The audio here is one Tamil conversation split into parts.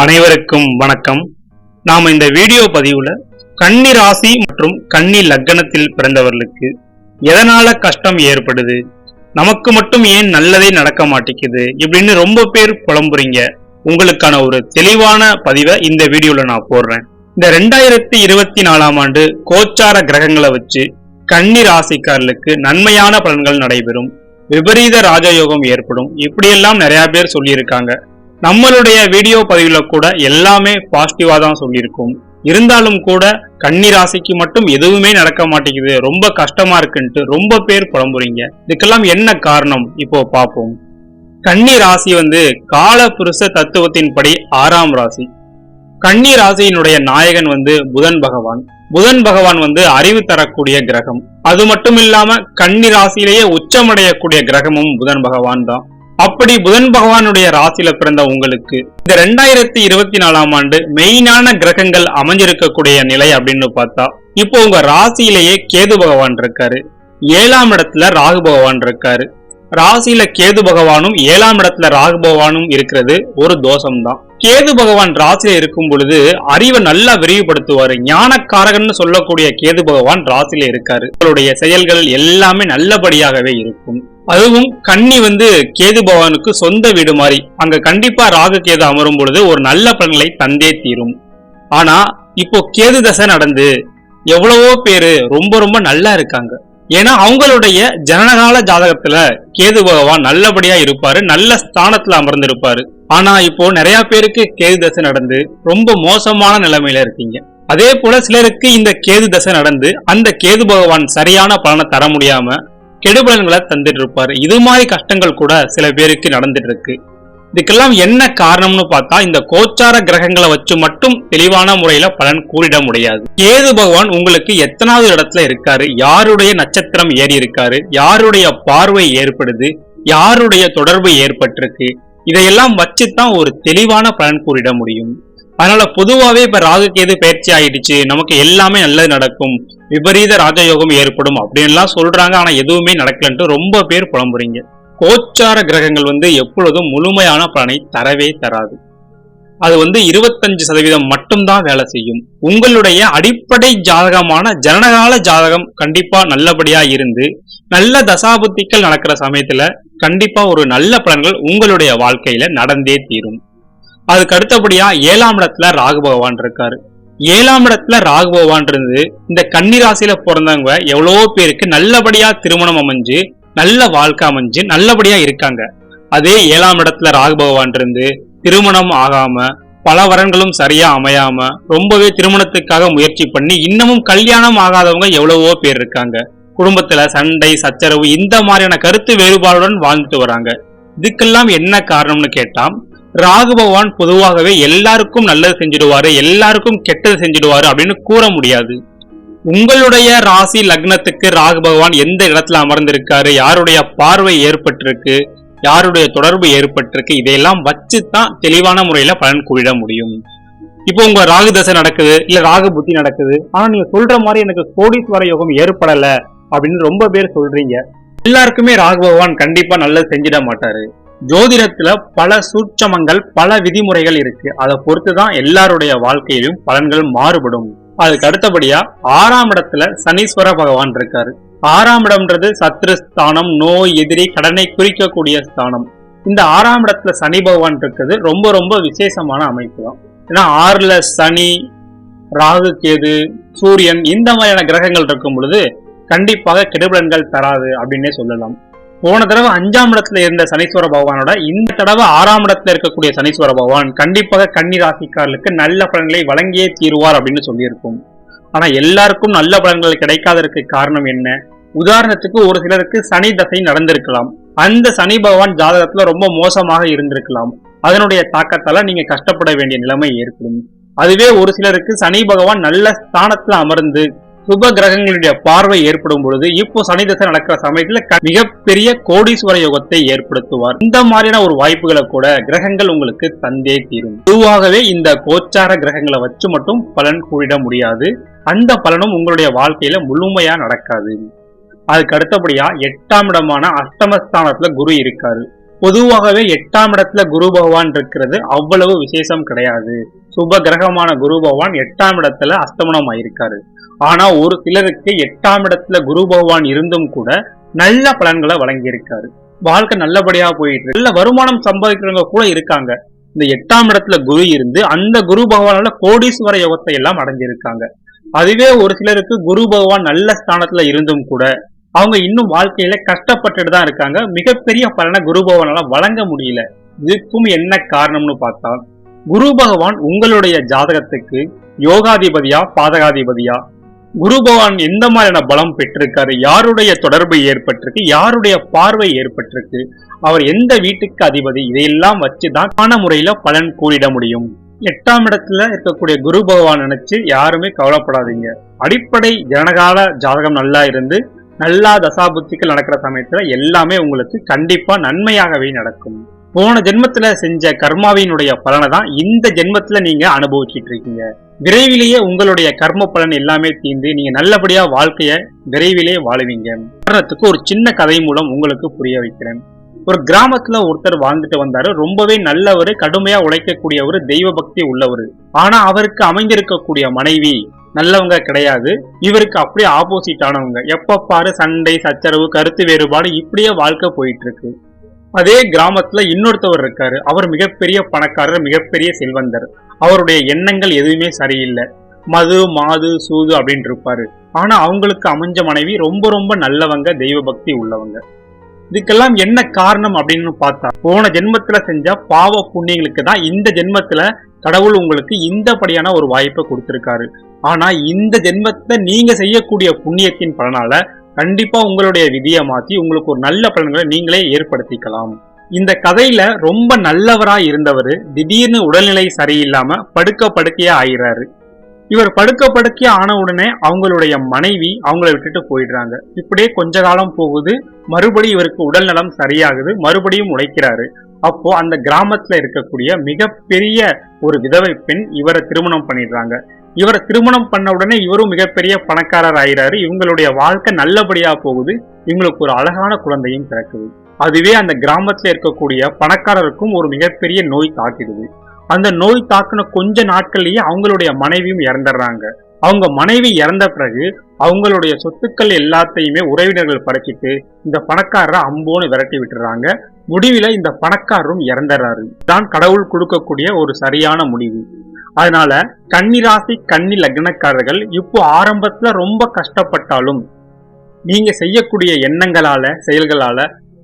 அனைவருக்கும் வணக்கம். நாம இந்த வீடியோ பதிவுல கன்னி ராசி மற்றும் கன்னி லக்னத்தில் பிறந்தவர்களுக்கு எதனால கஷ்டம் ஏற்படுது? நமக்கு மட்டும் ஏன் நல்லதே நடக்க மாட்டேங்குது? இப்படின்னு ரொம்ப பேர் புலம்புறீங்க. உங்களுக்கான ஒரு தெளிவான பதிவை இந்த வீடியோல நான் போடுறேன். இந்த ரெண்டாயிரத்தி இருபத்தி நாலாம் ஆண்டு கோச்சார கிரகங்களை வச்சு கன்னி ராசிக்காரர்களுக்கு நன்மையான பலன்கள் நடைபெறும். விபரீத ராஜயோகம் ஏற்படும். இப்படியெல்லாம் நிறைய பேர் சொல்லியிருக்காங்க. நம்மளுடைய வீடியோ பதிவுல கூட எல்லாமே பாசிட்டிவா தான் சொல்லியிருக்கோம். இருந்தாலும் கூட கன்னி ராசிக்கு மட்டும் எதுவுமே நடக்க மாட்டேங்குது. ரொம்ப கஷ்டமா இருக்குன்ட்டு ரொம்ப பேர் புலம்புறீங்க. இதுக்கெல்லாம் என்ன காரணம்? இப்போ பார்ப்போம். கன்னி ராசி வந்து கால புருஷ தத்துவத்தின்படி ஆறாம் ராசி. கன்னி ராசியினுடைய நாயகன் வந்து புதன் பகவான். புதன் பகவான் வந்து அறிவு தரக்கூடிய கிரகம். அது மட்டும் இல்லாம கன்னி ராசியிலேயே உச்சமடையக்கூடிய கிரகமும் புதன் பகவான் தான். அப்படி புதன் பகவானுடைய ராசியில பிறந்த உங்களுக்கு இந்த ரெண்டாயிரத்தி இருபத்தி நாலாம் ஆண்டு மெயினான கிரகங்கள் அமைஞ்சிருக்கக்கூடிய நிலை அப்படின்னு பார்த்தா இப்போ உங்க ராசியிலேயே கேது பகவான் இருக்காரு. ஏழாம் இடத்துல ராகு பகவான் இருக்காரு. ராசியில கேது பகவானும் ஏழாம் இடத்துல ராகு பகவானும் இருக்கிறது ஒரு தோஷம்தான். கேது பகவான் ராசியில இருக்கும் பொழுது அறிவை நல்லா விரிவுபடுத்துவாரு. ஞானக்காரகன்னு சொல்லக்கூடிய கேது பகவான் ராசியில இருக்காரு. உங்களுடைய செயல்கள் எல்லாமே நல்லபடியாகவே இருக்கும். அதுவும் கன்னி வந்து கேது பகவானுக்கு சொந்த வீடு மாதிரி. அங்க கண்டிப்பா ராகு கேது அமரும் பொழுது ஒரு நல்ல பலன்களை தந்தே தீரும். ஆனா இப்போ கேது தசை நடந்து எவ்வளவோ பேரு ரொம்ப ரொம்ப நல்லா இருக்காங்க. ஏன்னா அவங்களுடைய ஜனனகால ஜாதகத்துல கேது பகவான் நல்லபடியா இருப்பாரு நல்ல ஸ்தானத்துல அமர்ந்திருப்பாரு. ஆனா இப்போ நிறைய பேருக்கு கேது தசை நடந்து ரொம்ப மோசமான நிலைமையில இருக்கீங்க. அதே போல சிலருக்கு இந்த கேது தசை நடந்து அந்த கேது பகவான் சரியான பலனை தர முடியாம கெடுபலன்களை தந்துட்டு இருப்பாரு இது மாதிரி கஷ்டங்கள் கூட சில பேருக்கு நடந்துட்டு இருக்கு இதுக்கெல்லாம் என்ன காரணம்னு பார்த்தா இந்த கோச்சார கிரகங்களை வச்சு மட்டும் தெளிவான முறையில பலன் கூறிட முடியாது. கேது பகவான் உங்களுக்கு எத்தனாவது இடத்துல இருக்காரு? யாருடைய நட்சத்திரம் ஏறி இருக்காரு? யாருடைய பார்வை ஏற்படுது? யாருடைய தொடர்பு ஏற்பட்டிருக்கு? இதையெல்லாம் வச்சுதான் ஒரு தெளிவான பலன் கூறிட முடியும். அதனால பொதுவாவே இப்ப ராகு கேது பயிற்சி ஆயிடுச்சு. நமக்கு எல்லாமே நல்லது நடக்கும். விபரீத ராஜயோகம் ஏற்படும் அப்படின்லாம் சொல்றாங்க. ஆனா எதுவுமே நடக்கலன்ட்டு ரொம்ப பேர் புலம்புறீங்க. கோச்சார கிரகங்கள் வந்து எப்பொழுதும் முழுமையான பலனை தரவே தராது. அது வந்து இருபத்தஞ்சு சதவீதம் மட்டும்தான் வேலை செய்யும். உங்களுடைய அடிப்படை ஜாதகமான ஜனனகால ஜாதகம் கண்டிப்பா நல்லபடியா இருந்து நல்ல தசாபுத்திகள் நடக்கிற சமயத்துல கண்டிப்பா ஒரு நல்ல பலன்கள் உங்களுடைய வாழ்க்கையில நடந்தே தீரும். அதுக்கு அடுத்தபடியா ஏழாம் இடத்துல ராகு பகவான் இருக்காரு. ஏழாம் இடத்துல ராகு பகவான் இருந்து இந்த கன்னி ராசியில பிறந்தவங்க எவ்வளவோ பேருக்கு நல்லபடியா திருமணம் அமைஞ்சு நல்ல வாழ்க்கை அமைஞ்சு நல்லபடியா இருக்காங்க. அதே ஏழாம் இடத்துல ராகு பகவான் இருந்து திருமணம் ஆகாம பல வரன்களும் சரியா அமையாம ரொம்பவே திருமணத்துக்காக முயற்சி பண்ணி இன்னமும் கல்யாணம் ஆகாதவங்க எவ்வளவோ பேர் இருக்காங்க. குடும்பத்துல சண்டை சச்சரவு இந்த மாதிரியான கருத்து வேறுபாடுடன் வாழ்ந்துட்டு வராங்க. இதுக்கெல்லாம் என்ன காரணம்னு கேட்டா ராகு பகவான் பொதுவாகவே எல்லாருக்கும் நல்லது செஞ்சிடுவாரு எல்லாருக்கும் கெட்டது செஞ்சிடுவாரு அப்படின்னு கூற முடியாது. உங்களுடைய ராசி லக்னத்துக்கு ராகு பகவான் எந்த இடத்துல அமர்ந்திருக்காரு யாருடைய பார்வை ஏற்பட்டிருக்கு யாருடைய தொடர்பு ஏற்பட்டிருக்கு இதையெல்லாம் வச்சு தான் தெளிவான முறையில பலன் கூறிட முடியும். இப்போ உங்க ராகு தசை நடக்குது இல்ல ராகு புத்தி நடக்குது ஆனா நீங்க சொல்ற மாதிரி எனக்கு கோடீஸ்வர யோகம் ஏற்படல அப்படின்னு ரொம்ப பேர் சொல்றீங்க. எல்லாருக்குமே ராகு பகவான் கண்டிப்பா நல்லது செஞ்சிட மாட்டாரு. ஜோதிடத்துல பல சூட்சமங்கள் பல விதிமுறைகள் இருக்கு. அதை பொறுத்து தான் எல்லாருடைய வாழ்க்கையிலும் பலன்கள் மாறுபடும். அதுக்கு அடுத்தபடியா ஆறாம் இடத்துல சனீஸ்வர பகவான் இருக்காரு. ஆறாம் இடம்ன்றது சத்ரு ஸ்தானம் நோய் எதிரி கடனை குறிக்கக்கூடிய ஸ்தானம். இந்த ஆறாம் இடத்துல சனி பகவான் இருக்கிறது ரொம்ப ரொம்ப விசேஷமான அமைப்பு தான். ஏன்னா ஆறுல சனி ராகு கேது சூரியன் இந்த மாதிரியான கிரகங்கள் இருக்கும் பொழுது கண்டிப்பாக கெடுபலன்கள் தராது அப்படின்னே சொல்லலாம். போன தடவை அஞ்சாம் இடத்துல இருந்த சனீஸ்வர பகவானோட இந்த தடவை ஆறாம் இடத்துல இருக்கக்கூடிய சனீஸ்வர பகவான் கண்டிப்பாக கன்னி ராசிக்காரர்களுக்கு நல்ல பலன்களை வழங்கியே தீருவார் அப்படின்னு சொல்லியிருக்கும். ஆனா எல்லாருக்கும் நல்ல பலன்கள் கிடைக்காததற்கு காரணம் என்ன? உதாரணத்துக்கு ஒரு சிலருக்கு சனி தசை நடந்திருக்கலாம். அந்த சனி பகவான் ஜாதகத்துல ரொம்ப மோசமாக இருந்திருக்கலாம். அதனுடைய தாக்கத்தால நீங்க கஷ்டப்பட வேண்டிய நிலைமை ஏற்படும். அதுவே ஒரு சிலருக்கு சனி பகவான் நல்ல ஸ்தானத்துல அமர்ந்து சுப கிரகங்களுடைய பார்வை ஏற்படும் பொழுது இப்போ சனி தசை நடக்கிற சமயத்துல மிகப்பெரிய கோடீஸ்வர யோகத்தை ஏற்படுத்துவார். இந்த மாதிரியான ஒரு வாய்ப்புகளை கூட கிரகங்கள் உங்களுக்கு தந்தே தீரும். பொதுவாகவே இந்த கோச்சார கிரகங்களை வச்சு மட்டும் பலன் கூறிட முடியாது. அந்த பலனும் உங்களுடைய வாழ்க்கையில முழுமையா நடக்காது. அதுக்கு அடுத்தபடியா எட்டாம் இடமான அஷ்டமஸ்தானத்துல குரு இருக்காரு. பொதுவாகவே எட்டாம் இடத்துல குரு பகவான் இருக்கிறது அவ்வளவு விசேஷம் கிடையாது. சுப கிரகமான குரு பகவான் எட்டாம் இடத்துல அஸ்தமனம் ஆயிருக்காரு ஆனா ஒரு சிலருக்கு எட்டாம் இடத்துல குரு பகவான் இருந்தும் கூட நல்ல பலன்களை வழங்கியிருக்காரு. வாழ்க்கை நல்லபடியா போயிட்டு இருக்கு. நல்ல வருமானம் சம்பாதிக்கிறவங்க கூட இருக்காங்க. இந்த எட்டாம் இடத்துல குரு இருந்து அந்த குரு பகவானால கோடீஸ்வர யோகத்தை எல்லாம் அடைஞ்சிருக்காங்க. அதுவே ஒரு சிலருக்கு குரு பகவான் நல்ல ஸ்தானத்துல இருந்தும் கூட அவங்க இன்னும் வாழ்க்கையில கஷ்டப்பட்டுட்டு தான் இருக்காங்க. மிகப்பெரிய பலனை குரு பகவானால வழங்க முடியல. இதுக்கும் என்ன காரணம்னு பார்த்தா குரு பகவான் உங்களுடைய ஜாதகத்துக்கு யோகாதிபதியா பாதகாதிபதியா? குரு பகவான் எந்த மாதிரியான பலம் பெற்றிருக்காரு? யாருடைய தொடர்பு ஏற்பட்டிருக்கு? யாருடைய பார்வை ஏற்பட்டிருக்கு? அவர் எந்த வீட்டுக்கு அதிபதி? இதையெல்லாம் வச்சுதான் ஆன முறையில பலன் கூறிட முடியும். எட்டாம் இடத்துல இருக்கக்கூடிய குரு பகவான் நினைச்சு யாருமே கவலைப்படாதீங்க. அடிப்படை ஜனகால ஜாதகம் நல்லா இருந்து நல்லா தசாபுத்திகள் நடக்கிற சமயத்துல எல்லாமே உங்களுக்கு கண்டிப்பா நன்மையாகவே நடக்கும். போன ஜென்மத்துல செஞ்ச கர்மாவினுடைய பலனை தான் இந்த ஜென்மத்துல நீங்க அனுபவிச்சுட்டு இருக்கீங்க. விரைவிலேயே உங்களுடைய கர்ம பலன் எல்லாமே தீர்ந்து நீங்க நல்லபடியா வாழ்க்கைய விரைவிலே வாழுவீங்க. உதாரணத்துக்கு ஒரு சின்ன கதை மூலம் உங்களுக்கு புரிய வைக்கிறேன். ஒரு கிராமத்துல ஒருத்தர் வாழ்ந்துட்டு வந்தாரு. ரொம்பவே நல்லவர் கடுமையா உழைக்கக்கூடியவர் தெய்வ பக்தி உள்ளவர். ஆனா அவருக்கு அமைந்திருக்கக்கூடிய மனைவி நல்லவங்க கிடையாது. இவருக்கு அப்படியே ஆப்போசிட் ஆனவங்க. எப்ப பாரு சண்டை சச்சரவு கருத்து வேறுபாடு இப்படியே வாழ்க்கை போயிட்டு இருக்கு. அதே கிராமத்துல இன்னொருத்தவர் இருக்காரு. அவர் மிகப்பெரிய பணக்காரர் மிகப்பெரிய செல்வந்தர். அவருடைய எண்ணங்கள் எதுவுமே சரியில்லை. மது மாது சூது அப்படின்னு இருப்பாரு. ஆனா அவங்களுக்கு அமைஞ்ச மனைவி ரொம்ப ரொம்ப நல்லவங்க தெய்வ பக்தி உள்ளவங்க. இதுக்கெல்லாம் என்ன காரணம் அப்படின்னு பார்த்தா போன ஜென்மத்துல செஞ்ச பாவ புண்ணியங்களுக்கு தான் இந்த ஜென்மத்துல கடவுள் உங்களுக்கு இந்த படியான ஒரு வாய்ப்பை கொடுத்திருக்காரு. ஆனா இந்த ஜென்மத்தை நீங்க செய்யக்கூடிய புண்ணியத்தின் பலனால கண்டிப்பா உங்களுடைய விதியை மாத்தி உங்களுக்கு ஒரு நல்ல பலன்களை நீங்களே ஏற்படுத்திக்கலாம். இந்த கதையில ரொம்ப நல்லவரா இருந்தவர் திடீர்னு உடல்நிலை சரியில்லாம படுக்க படுக்கையா ஆயிடுறாரு இவர் படுக்க படுக்கையா ஆன உடனே அவங்களுடைய மனைவி அவங்கள விட்டுட்டு போயிடுறாங்க. இப்படியே கொஞ்ச காலம் போகுது. மறுபடியும் இவருக்கு உடல் நலம் சரியாகுது. மறுபடியும் உழைக்கிறாரு. அப்போ அந்த கிராமத்துல இருக்கக்கூடிய மிகப்பெரிய ஒரு விதவை பெண் இவரை திருமணம் பண்ணிடுறாங்க. இவரை திருமணம் பண்ண உடனே இவரும் மிகப்பெரிய பணக்காரர் ஆயிறாரு இவங்களுடைய வாழ்க்கை நல்லபடியா போகுது. இவங்களுக்கு ஒரு அழகான குழந்தையும் பிறக்குது. அதுவே அந்த கிராமத்துல இருக்கக்கூடிய பணக்காரருக்கும் ஒரு மிகப்பெரிய நோய் தாக்கிடுது. அந்த நோய் தாக்குன கொஞ்ச நாட்கள்லயே அவங்களுடைய மனைவியும் இறந்துடுறாங்க. அவங்க மனைவி இறந்த பிறகு அவங்களுடைய சொத்துக்கள் எல்லாத்தையுமே உறவினர்கள் பறிச்சிட்டு இந்த பணக்காரரை அம்போன்னு விரட்டி விட்டுறாங்க. முடிவில் இந்த பணக்காரரும் இறந்துடுறாரு. தான் கடவுள் கொடுக்கக்கூடிய ஒரு சரியான முடிவு. அதனால கன்னிராசி கன்னி லக்னக்காரர்கள் இப்போ ஆரம்பத்துல ரொம்ப கஷ்டப்பட்டாலும் நீங்க செய்யக்கூடிய எண்ணங்களால செயல்களால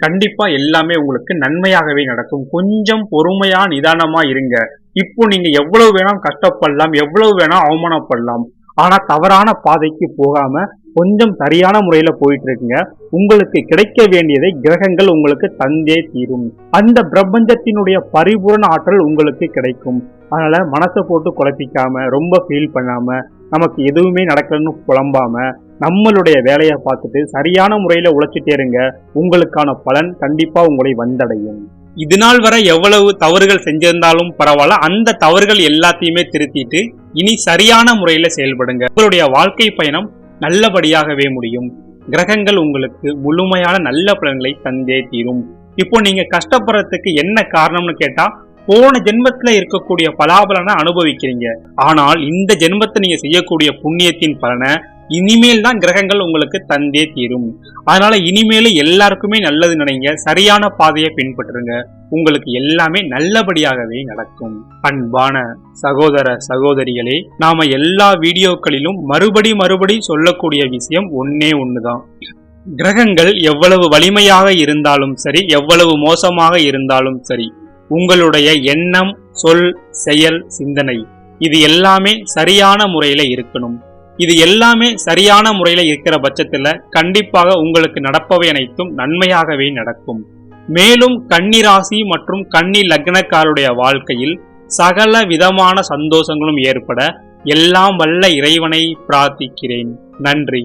கண்டிப்பா எல்லாமே உங்களுக்கு நன்மையாகவே நடக்கும். கொஞ்சம் பொறுமையா நிதானமா இருங்க. இப்போ நீங்க எவ்வளவு வேணாம் கஷ்டப்படலாம் எவ்வளவு வேணா அவமானப்படலாம். ஆனா தவறான பாதைக்கு போகாம கொஞ்சம் சரியான முறையில போயிட்டு இருக்குங்க. உங்களுக்கு கிடைக்க வேண்டியதை கிரகங்கள் உங்களுக்கு தந்தே தீரும். அந்த பிரபஞ்சத்தினுடைய பரிபூரண ஆற்றல் உங்களுக்கு கிடைக்கும். அதனால் மனசை போட்டு குழப்பிக்காமல் ரொம்ப ஃபீல் பண்ணாமல் நமக்கு எதுவுமே நடக்கலன்னு புலம்பாமல் நம்மளுடைய வேலையை பார்த்துட்டு சரியான முறையில் உழைச்சிட்டே இருங்க. உங்களுக்கான பலன் கண்டிப்பாக உங்களை வந்தடையும். இது நாள் வரை எவ்வளவு தவறுகள் செஞ்சிருந்தாலும் பரவாயில்ல. அந்த தவறுகள் எல்லாத்தையுமே திருத்திட்டு இனி சரியான முறையில் செயல்படுங்க. உங்களுடைய வாழ்க்கை பயணம் நல்லபடியாகவே முடியும். கிரகங்கள் உங்களுக்கு முழுமையான நல்ல பலன்களை தந்தே தீரும். இப்போ நீங்க கஷ்டப்படுறதுக்கு என்ன காரணம்னு கேட்டா போன ஜென்மத்துல இருக்கக்கூடிய பலாபலனை அனுபவிக்கிறீங்க. ஆனால் இந்த ஜென்மத்தை நீங்க செய்யக்கூடிய புண்ணியத்தின் பலனை இனிமேல் தான் கிரகங்கள் உங்களுக்கு தந்தே தீரும். அதனால இனிமேல் எல்லாருக்குமே நல்லது நினைங்க சரியான பாதையை பின்பற்றுங்க. உங்களுக்கு எல்லாமே நல்லபடியாகவே நடக்கும். அன்பான சகோதர சகோதரிகளே நாம எல்லா வீடியோக்களிலும் மறுபடி மறுபடி சொல்லக்கூடிய விஷயம் ஒன்னே ஒண்ணுதான். கிரகங்கள் எவ்வளவு வலிமையாக இருந்தாலும் சரி எவ்வளவு மோசமாக இருந்தாலும் சரி உங்களுடைய எண்ணம் சொல் செயல் சிந்தனை இது எல்லாமே சரியான முறையில இருக்கணும். இது எல்லாமே சரியான முறையில இருக்கிற பட்சத்துல கண்டிப்பாக உங்களுக்கு நடப்பவை அனைத்தும் நன்மையாகவே நடக்கும். மேலும் கன்னிராசி மற்றும் கன்னி லக்னக்காருடைய வாழ்க்கையில் சகல விதமான சந்தோஷங்களும் ஏற்பட எல்லாம் வல்ல இறைவனை பிரார்த்திக்கிறேன். நன்றி.